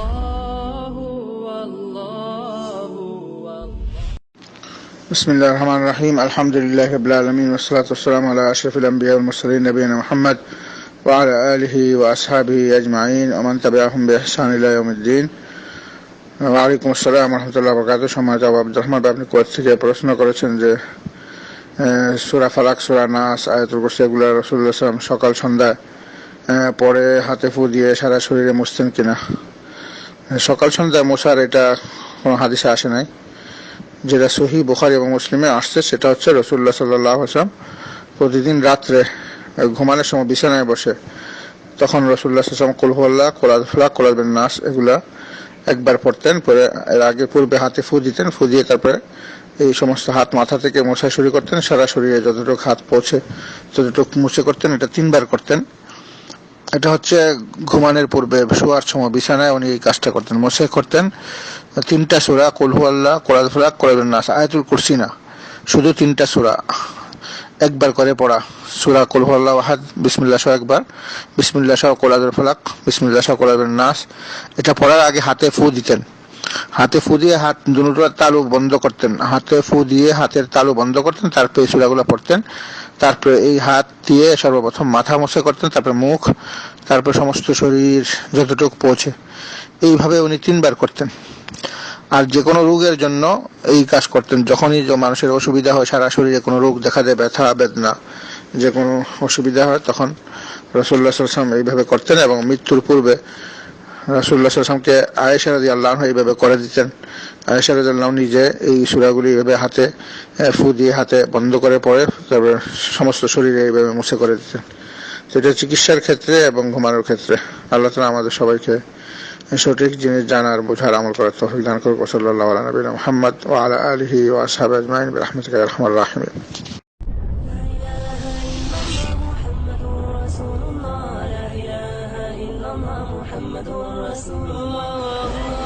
الله والله والله بسم الله الرحمن الرحيم الحمد لله رب العالمين والصلاة والسلام على أشرف الأنبياء والمرسلين نبينا محمد وعلى آله وأصحابه أجمعين ومن تبعهم بإحسان إلى يوم الدين ওয়ালাইকুম আসসালাম রহমতুল্লাহ বরকাত সম্মানিত আবু আব্দুর রহমান আপনি কোয়াত থেকে প্রশ্ন করেছেন যে আহ, সূরা ফালাক সূরা নাস আয়াতুল কুরসি এগুলো রসুল্লাহ সাল্লাম সকাল সন্ধ্যা আহ, পরে হাতে ফু দিয়ে সারা শরীরে মুছতেন কিনা সকাল সন্ধ্যা মশার এটা কোনো হাদিসে আসে নাই। যেটা সহি বুখারি এবং মুসলিমে আসছে, সেটা হচ্ছে রসুল্লাহ সাল্লাহ আসলাম প্রতিদিন রাত্রে ঘুমানোর সময় বিছানায় বসে, তখন রসুল্লাহ সাল্লাম কুলহুল্লাহ কোলাদ ফ্লাক কোলাদ নাস, এগুলা একবার পড়তেন, পরে এর আগে পূর্বে হাতে ফু দিতেন, ফু দিয়ে তারপরে এই সমস্ত হাত মাথা থেকে মোছা শুরু করতেন, সারা শরীরে যতটুকু হাত পৌঁছে ততটুকু মুছে করতেন, এটা তিনবার করতেন। এটা হচ্ছে ঘুমানের পূর্বে শোয়ার সময় বিছানায় উনি এই কাজটা করতেন, মশাই করতেন। তিনটা সুরা কলহু আল্লাহ কোরআল ফলাক কোরআন নাস, আয়াতুল কুরসি না, শুধু তিনটা সুরা। একবার করে পড়া, সুরা কলহু আল্লাহ আহাদ বিসমিল্লা শাহ একবার বিসমিল্লা শাহ কোরআন ফলাক বিসমিল্লা শাহ কোরআন নাস। এটা পড়ার আগে হাতে ফু দিতেন। হাতে ফু দিয়ে হাত দুটোর তালু বন্ধ করতেন। হাতে ফু দিয়ে হাতের তালু বন্ধ করতেন, তারপরে সুরাগুলো পড়তেন। তারপরে এই হাত দিয়ে সর্বপ্রথম মাথা মোছে করতেন, তারপরে মুখ, তারপরে সমস্ত শরীর যতটুকু পৌঁছে। এইভাবে উনি তিনবার করতেন। আর যে কোনো রোগের জন্য এই কাজ করতেন। যখনই মানুষের অসুবিধা হয়, সারা শরীরে কোনো রোগ দেখা দেয়, ব্যথা, বেদনা যে কোনো অসুবিধা হয়, তখন রসুল্লাহ সাল্লাম এইভাবে করতেন এবং মৃত্যুর পূর্বে রাসুল্লাহ সাল্লামকে আয়েশা রাজি আল্লাহ এইভাবে করে দিতেন। আয়েশা রাজি আল্লাহ নিজে এই সুরাগুলি এইভাবে হাতে ফু দিয়ে হাতে বন্ধ করে পড়ে তারপরে সমস্ত শরীরে এইভাবে মুছে করে দিতেন। সেটা চিকিৎসার ক্ষেত্রে এবং ঘুমানোর ক্ষেত্রে। আল্লাহ তালা আমাদের সবাইকে সঠিক জিনিস জানার, বোঝার, আমল করার তৌফিক দান করুক। সাল্লাল্লাহু আলা নবিনা মুহাম্মদ ওয়া আলা আলিহি ওয়া আসহাবিহি আজমাইন। বিরহমাতিকা ইয়া আরহামার রাহিমিন। محمد رسول الله.